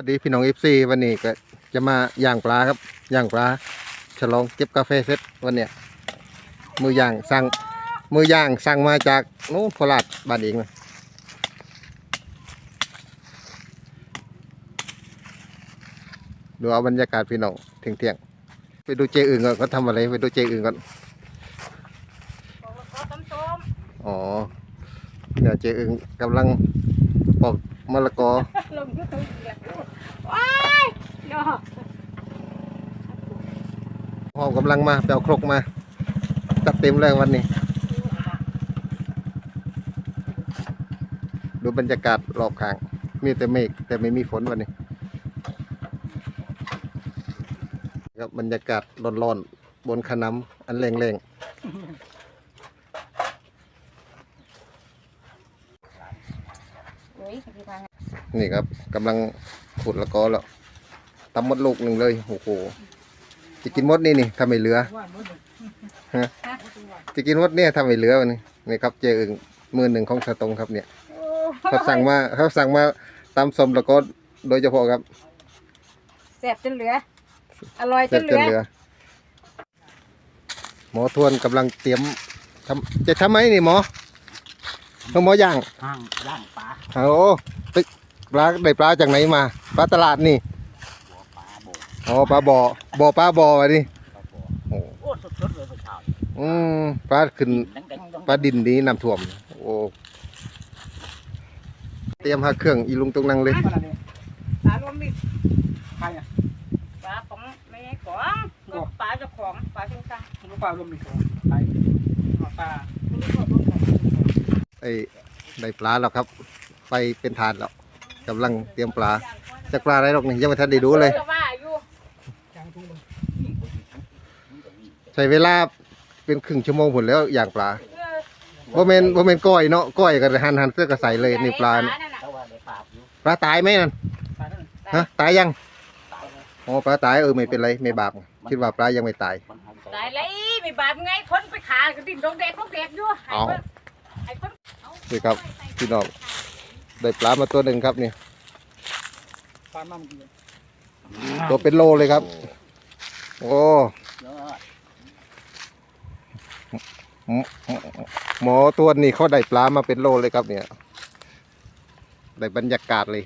สวัสดีพี่น้องเอฟซีวันนี้ก็จะมาย่างปลาครับย่างปลาฉลองเก็บกาแฟเสร็จวันเนี้ยมือย่างสั่งมือย่างสั่งมาจากนู้นโคราชบ้านเองนะดูเอาบรรยากาศพี่น้องเที่ยงเที่ยงๆไปดูเจอื่นก่อนเขาทำอะไรไปดูเจอื่นก่อนขอต้มต้มอ๋อเดี๋ยวเจอึงกำลังปอกมะละกอลงยูทูบเดี๋ย ว้ายเนาะพร้อมกำลังมาไปเอาครกมา จัดเต็มเลยวันนี้ ดูบรรยากาศรอบข้าง มีแต่เมฆแต่ไม่มีฝนวันนี้ครับบรรยากาศร้อนๆบนขนำอันแรงโอ้ยพี่ทาง ๆ นี่ครับกำลังขุดละกอแล้วตำมดลูกหนึ่งเลยโอ้โหจะกินมดนี่นี่ถ้าไม่เหลือฮะจะกินมดเนี่ยทำไม่เหลือวันนี้นี่ครับเจอึงมือหนึ่งของสตงครับเนี่ยโอ้เขาสั่งมาเขาสั่งมาตำสมแล้วก็โดยเฉพาะครับแซ่บจนเหลือ อร่อยจเสร็จนเหจลืนอเหลือ หมอทวนกำลังเตรียมทำจะทำไหมนี่หมอเพิ่งหมอย่างห้างย่างปลาโอ้ตึก ปลาได้ปลาจากไหนมาปลาตลาดนี่หัวปลาโบกอ๋อปลาบ่อบ่อปลาบ่อวะนี่ปลาโบกโอ้โอ้สดๆเลยพระเจ้าอืมปลาขึ้นดังดังดังปลาดินนี้น้ำท่วม โอ้เตรียมหาเครื่องอีลุงตรงนั่งเลยปลารวมมิตรใครอะปลาของไม่ใช่ของก็ปลาเจ้าของปลาเจ้าของลูกปลารวมมีของไปปลาไอ้ได้ปลาแล้วครับ ไปเป็นถาดแล้ว กำลังเตรียมปลาจากปลาอะไรหรอกนี่ยังไม่ทันได้ดูเลยก็ว่าอยู่ย่างทุ่งมันใช้เวลาเป็นครึ่งชั่วโมงผลแล้วอย่างปลาเออบ่แม่นบ่แม่นก้อยเนาะก้อยก็หั่นหั่นเสื้อก็ใส่เลยนี่ปลาน่ะนั่นน่ะเขาว่าได้ปลาอยู่ปลาตายไหมนั่นปลานั่นฮะตายยังตายแล้วอ๋อปลาตายเออไม่เป็นไรไม่บาปคิดว่าปลายังไม่ตายมันหายใจตายเลยมีบาปไงคนไปขาก็ดิ้นดงแดกดงแดกอยู่ไอ้เอาคนไอ้คนนี่ครับพี่น้อง ได้ปลามาตัวหนึ่งครับนี่ปลามั่มกินตัวเป็นโลเลยครับ โอ้ยอดหมอตัวนี้เขาได้ปลามาเป็นโลเลยครับเนี่ยได้บรรยากาศเลย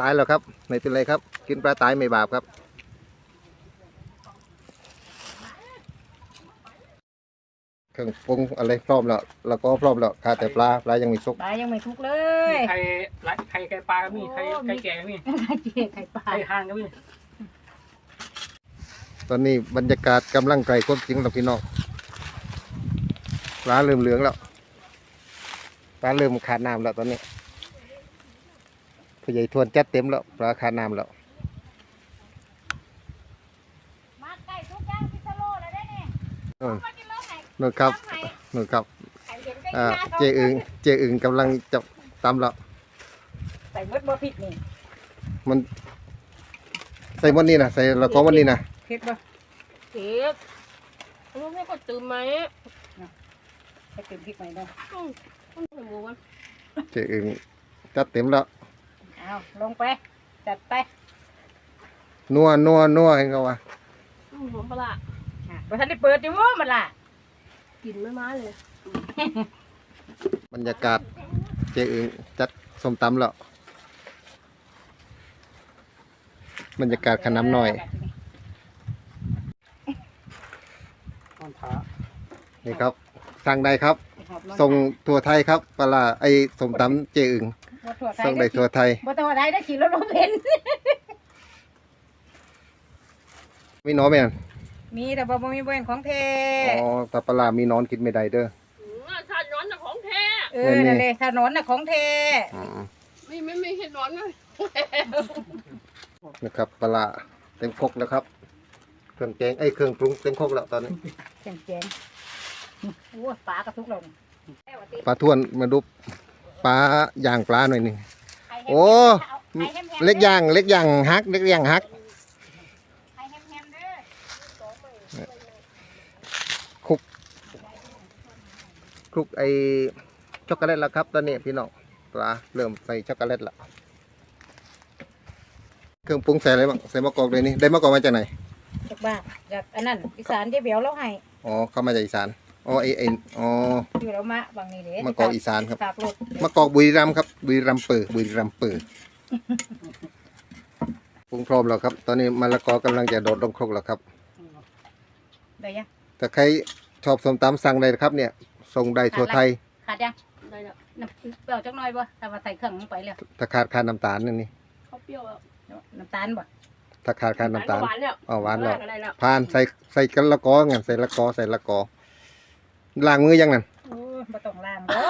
ตายแล้วครับ ไม่เป็นไรครับ กินปลาตายไม่บาปครับ เครื่องปรุงอะไรพร้อมแล้ว แล้วก็พร้อมแล้วขาดแต่ปลาปลายังไม่สุกปลายังไม่ทุกเลมีย ไข่ไข่ไข่ไก่ปลาก็มีไข่ไข่แก่ก็มีไข่เจี๊ยไข่ปลาไข่ห่างก็มีตอนนี้บรรยากาศกำลังไกลความจริงแล้วพี่น้องปลาเริ่มเหลืองแล้วปลาเริ่มขาดน้ำแล้วตอนนี้ผู้ใหญ่ทวนจัดเต็มแล้วปลาขาดน้ำแล้วมาไก่ทุกอย่างพิซซ่าโลเลยได้เนี่ยเออมากิ นแล้วไข่นู่นครับนู่นครับไข่เห็นไก่อ่าย่างเจอึงเจอึงกำลังจะตำแล้วใส่มดบ่ผิดนี่มันใส่วันนี้นะใส่ละก็วันนี้นะเผ็ดบ่เก็บรู้ไม่ก็ตื่นไหมไปเติมพริกใหม่เนาะต้องหมูมันเจอึงจัดเต็มแล้วเอาลงไป จัดไปนัวนัวนัวให้เขาว่าอืมหอมปลาร้าอะบ่ทันได้เปิดอยู่ว่ามันล่ะ กลิ่นไม่มาเลย บรรยากาศเจอึงจัดส้มตำแล้วบรรยากาศขนำหน่อยตอนท้านี่ครับสั่งได้ครับ ส่งทั่วไทยครับปลาร้าไอ้สมตำเจอึงบ่ทั่วไทยส่งได้ทั่วไทยบ่ทั่วไทยได้ขี่รถบ่เป็นมีหน้องไหมอะ มีแต่บ่บ่มีบ่เป็นของแท้อ๋อแต่ปลาร้ามีหนอนกินไม่ได้เด้อ อืมชาติย้อนจากของแท้เออนั่นแหละถนนน่ะของแท้อ๋อไม่ไม่ไม่เห็นร้อนเลยนะครับปลาร้าเต็มครกแล้วครับ เครื่องแกงไอ้ยเครื่องปรุงเต็มครกแล้วตอนนี้แจ๋งๆโอ้ปลากระทุกแล้วนี่ปลาทวนมาดูปลาย่างปลาหน่อยหนึงโอ้เล็กย่างเล็กย่างฮัก เล็กย่างฮัก ไข่แฮมๆเด้อ ค ลุกไอ้ช็อกโกแลตแล้วครับตอนนี้พี่น้องตลาเริ่มใส่ช็อกโกแลตละเครื่องปรุงใส่อะไรบ้างใส่มะกอกเลยนี่ได้มะกอกมาจากไหนจากบ้านจากอันนั้นอีสานเจ๊เบียวเราให้อ๋อเข้ามาจากอีสานอ๋อไอไออ๋ออยู่แล้วมะบางนี่เด้มะกอกอีสานครับตากรถมะกอกบุรีรัมย์ครับบุรีรัมย์เปิดบุรีรัมย์เปิดปรุงพร้อมแล้วครับ ตอนนี้มะละกอกำลังจะโดดลงครกแล้วครับได้ยังถ้าใครชอบส้มตำสั่งได้ครับเนี่ย ส่งได้ทั่วไทย ขาดยังได้แล้วน้ำเปรี้ยวจักหน่อยบ่แต่ว่าใส่เครื่องลงไปแล้วถ้าขาดค่าน้ำตาลนั่นนี่เขาเปรี้ยวแล้วน้ำตาลบ่ถ้าขาดค่าน้ำตาลหวานแล้วอ๋อหวานแล้วก็ได้แล้วผ่านใส่ใส่กันละกองั้นใส่ละกอใส่ละกอล้างมือยังนั่นโอ้ยบ่ต้องล้างเด้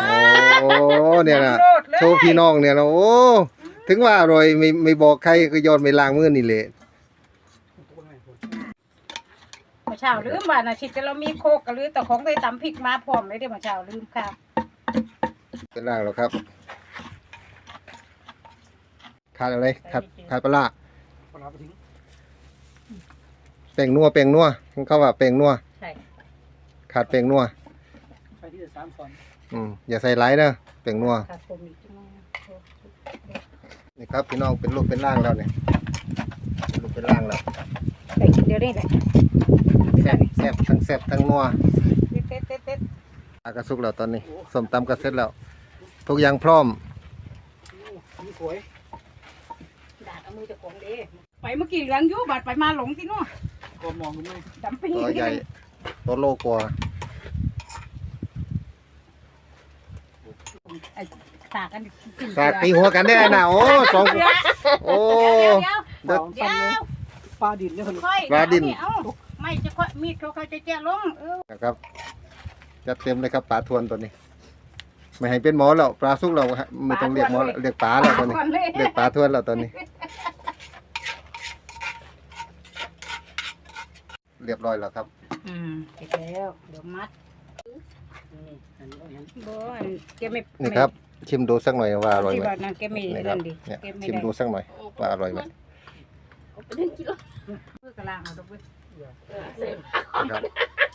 โอ้เนี่ยนะโลดเลยโชว์พี่น้องเนี่ยนะโอ้ถึงว่าอร่อยไม่ไม่บอกใครก็โยนไม่ล้างมือนี่แหละ ตัวไหนคน เมื่ อเช้าลืมว่าน่ะชิดแต่เรามีโคกก็ลืมแต่ของได้ตำพริกมาพร้อมเลยเด้อเมื่อเช้าลืมค่ะเป็นล้างแล้วครับขาดอะไรขาดขาดปลาร้าพอเราไปทิ้งแป้งนัวแป้งนัวเขาว่าแป้งนัวใช่ขาดแป้งนัวไปที่สามส่วนอืมอย่าใส่หลายนะแป้งนัวค่ะผมอีกจังหน่อยนี่ครับพี่น้องเป็นรูปเป็นร่างแล้วเนี่ยเป็นรูปเป็นร่างแล้ว ไปกินเดี๋ยวนี้แหละแซ่บแซ่บทั้งแซ่บทั้งนัวเต็ดเต็ดเต็ดอากระสุกแล้วตอนนี้ส้มตำกระเซ็จแล้ว ทุกอย่างพร้อมนี่สวยดาดเอามือเจะของเด้ไปเมื่อกี้เหลืองอยู่บาดไปมาหลงที่นู่นก็มองดูไหมดำปีตัวใหญ่ตัวโลกว่าไอ้สากกันกินสากตีหัวกันได้นะโอ้สองเดี๋ยวโอ้เดี๋ยวสองเดี๋ยวสั้นเลย ปลาดินเนี่ยคนค่อยปลาดิ้นเอ้าไม่จะค่อยมีดเขาเขาจะแจ้ลงเออนะครับจัดเต็มเลยครับปลาทวนตัวนี้ ไม่ให้เป็นหมอแล้วปลาสุกเราไม่ต้องเรียกหมอแล้วเรียกปลาแล้วตอนนี้ก่อนเลยเรียกปลาทวนแล้วตอนนี้ เรียบร้อยแล้วครับ อืมเสร็จแล้วเดี๋ยวมัดนี่อันนี้ก็เห็นบ่อันแกไม่นี่ครับ ชิมดูสักหน่อยว่าอร่อยที่ไหมบ้านนั้นแกไม่นี่ครันั่บนดิเนี่ยแกไม่ชิมได้ ดูสักหน่อยว่าอร่อยไหมเอา ไปเล่นกิโลมือกระลางเอาดอกเว้ยเสร็จครับ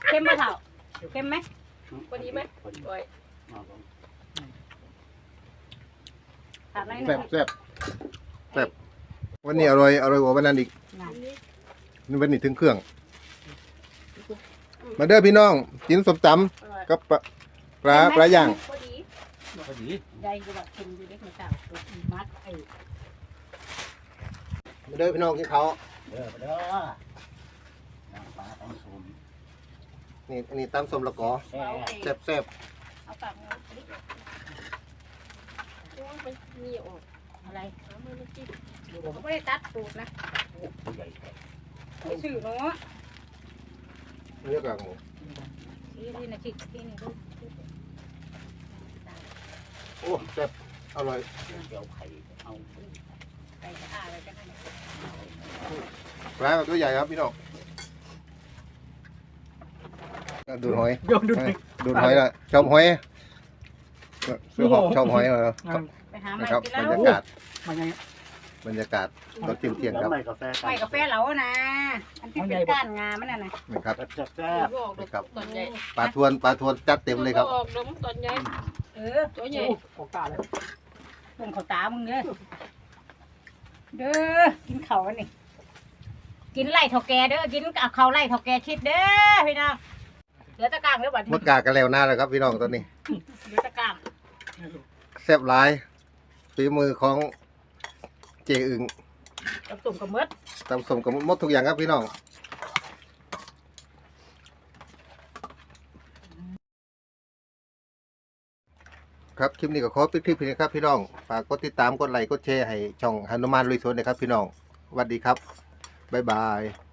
เข้มบ่เท่าเข้มไหมพอดีไหมโอ้ยขาดอะไรแซ่นะบแซ่บแซ่บวันนี้อร่อยอร่อยกว่าวันนั้นอีกนี่วันนี้ถึงเครื่อง มาเด้อพี่น้องกินสมตอร่อยำกับปลาปลาปลาย่างพอดีพอดีใหญ่กว่าเค็มอยู่เล็กไม่เท่าตัวอีมัดไอ้ มาเด้อพี่น้องกินเขาวเด้อเด้อปลาต้องสูงนี่อันนี้ตำสมละกอแซ่แซ่บแซ่บเอาปากเอาอันนี้โอ้ยมันเหนียวอะอะไรเอามันไม่กินเขาไม่ได้ตัดตูดนะใหญ่ไม่ชื่อเนาะเนื้อกากหมูนี่นี่นะชิที่นี่ดูโอ้แซ่บอร่อยเดี๋ยวไข่เอา ไปจะอาอะไรกันนะปลาตัวใหญ่ครับพี่น้องดูดหอยเดี๋ยวดูเอ้ยดูดหอยละชอบหอยซื้อหอบชอบหอยเหรอไปหานะไม้ครับกินบรแล้วรยากาศมันยังบรรยากาศตอนเที่ยงเที่ยงๆครับไม่กาแฟไม้กาแฟเหลานะ อันที่เป็นก้านงามันน่ะนะนะครับแซ่บแซ่เดี๋ยวบบอกดอกตอนใหญ่ปลาทวนปลาทวนจัดเต็มเลยครับออกดอกตอนใหญ่เออตัวใหญ่โอกาสเลยพวงเขาตามึงเด้อ เด้อกินเขาวอันนี่กินไล่เท่าแกเด้อกินเอาเขาไล่เท่าแกคิดเด้อพี่น้องเหลือตะกร้างเด้อบัดนี้มดกากันแล้วหน้าแล้วครับ พี่น้องตอนนี้เหลือตะกร้างแซ่บหลายฝีมือของเจอึงกับตุ่มกับมดตำสมกับมดทุกอย่างครับพี่น้อง ครับ คลิปนี้ก็ขอปิดคลิปนี้ครับพี่น้อง ฝากกดติดตาม กดไลค์ กดแชร์ให้ช่องฮานุมานลุยสวนนะครับพี่น้องสวัสดีครับ บ๊ายบาย